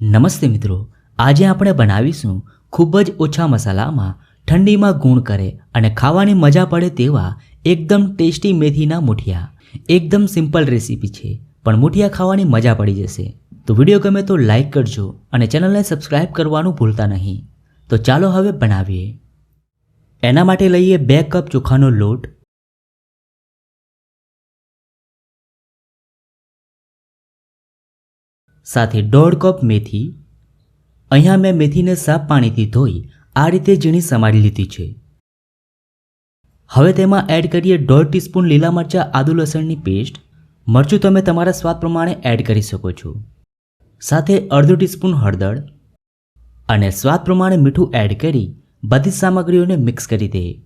નમસ્તે મિત્રો, આજે આપણે બનાવીશું ખૂબ જ ઓછા મસાલામાં ઠંડીમાં ગુણ કરે અને ખાવાની મજા પડે તેવા એકદમ ટેસ્ટી મેથીના મુઠિયા. એકદમ સિમ્પલ રેસીપી છે, પણ મુઠિયા ખાવાની મજા પડી જશે. તો વીડિયો ગમે તો લાઇક કરજો અને ચેનલને સબસ્ક્રાઇબ કરવાનું ભૂલતા નહીં. તો ચાલો હવે બનાવીએ. એના માટે લઈએ બે કપ ચોખાનો લોટ સાથે દોઢ કપ મેથી. અહીંયા મેં મેથીને સાફ પાણીથી ધોઈ આ રીતે ઝીણી સમારી લીધી છે. હવે તેમાં એડ કરીએ દોઢ ટીસ્પૂન લીલા મરચાં, આદુ લસણની પેસ્ટ મરચું તમે તમારા સ્વાદ પ્રમાણે એડ કરી શકો છો. સાથે અડધું ટીસ્પૂન હળદર. અને સ્વાદ પ્રમાણે મીઠું એડ કરી બધી સામગ્રીઓને મિક્સ કરી દે.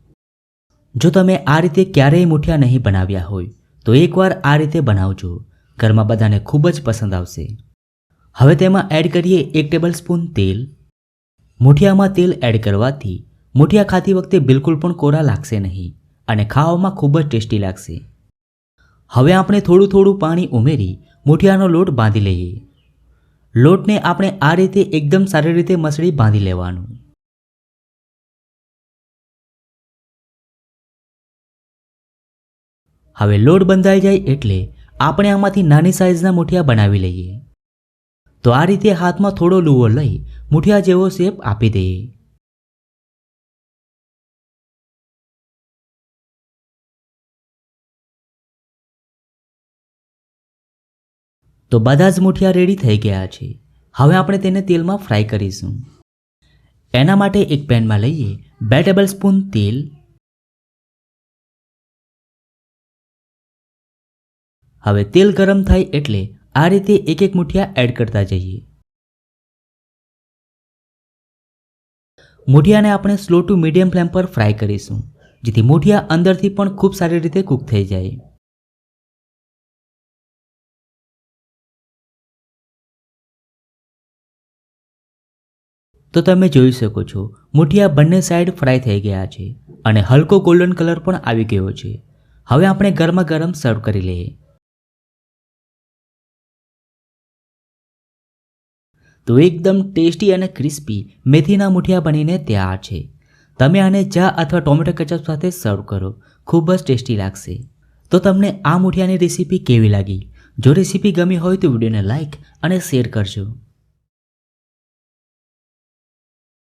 જો તમે આ રીતે ક્યારેય મુઠિયા નહીં બનાવ્યા હોય, તો એકવાર આ રીતે બનાવજો. ઘરમાં બધાને ખૂબ જ પસંદ આવશે. હવે તેમાં એડ કરીએ એક ટેબલ સ્પૂન તેલ. મુઠિયામાં તેલ એડ કરવાથી મુઠિયા ખાતી વખતે બિલકુલ પણ કોરા લાગશે નહીં અને ખાવામાં ખૂબ જ ટેસ્ટી લાગશે. હવે આપણે થોડું થોડું પાણી ઉમેરી મુઠિયાનો લોટ બાંધી લઈએ. લોટને આપણે આ રીતે એકદમ સારી રીતે મસળી બાંધી લેવાનું. હવે લોટ બંધાઈ જાય એટલે આપણે આમાંથી નાની સાઇઝના મુઠિયા બનાવી લઈએ. તો આ રીતે હાથમાં થોડો લૂવો લઈ મુઠિયા જેવો શેપ આપી દઈએ તો બધા જ મુઠિયા રેડી થઈ ગયા છે. હવે આપણે તેને તેલમાં ફ્રાય કરીશું. એના માટે એક પેનમાં લઈએ બે ટેબલ સ્પૂન તેલ. હવે તેલ ગરમ થાય એટલે આ રીતે એક એક મુઠિયા એડ કરતા જઈએ. મૂઠિયાને આપણે સ્લો ટુ મીડિયમ ફ્લેમ પર ફ્રાય કરીશું, જેથી મૂઠિયા અંદરથી પણ ખૂબ સારી રીતે કૂક થઈ જાય. તો તમે જોઈ શકો છો, મૂઠિયા બંને સાઈડ ફ્રાય થઈ ગયા છે અને હલકો ગોલ્ડન કલર પણ આવી ગયો છે. હવે આપણે ગરમા ગરમ સર્વ કરી લઈએ. તો એકદમ ટેસ્ટી અને ક્રિસ્પી મેથીના મુઠિયા બનીને તૈયાર છે. તમે આને ચા અથવા ટોમેટો કેચઅપ સાથે સર્વ કરો. ખૂબ જ ટેસ્ટી લાગશે. તો તમને આ મુઠિયાની રેસીપી કેવી લાગી? જો રેસીપી ગમી હોય તો વિડીયોને લાઇક અને શેર કરજો.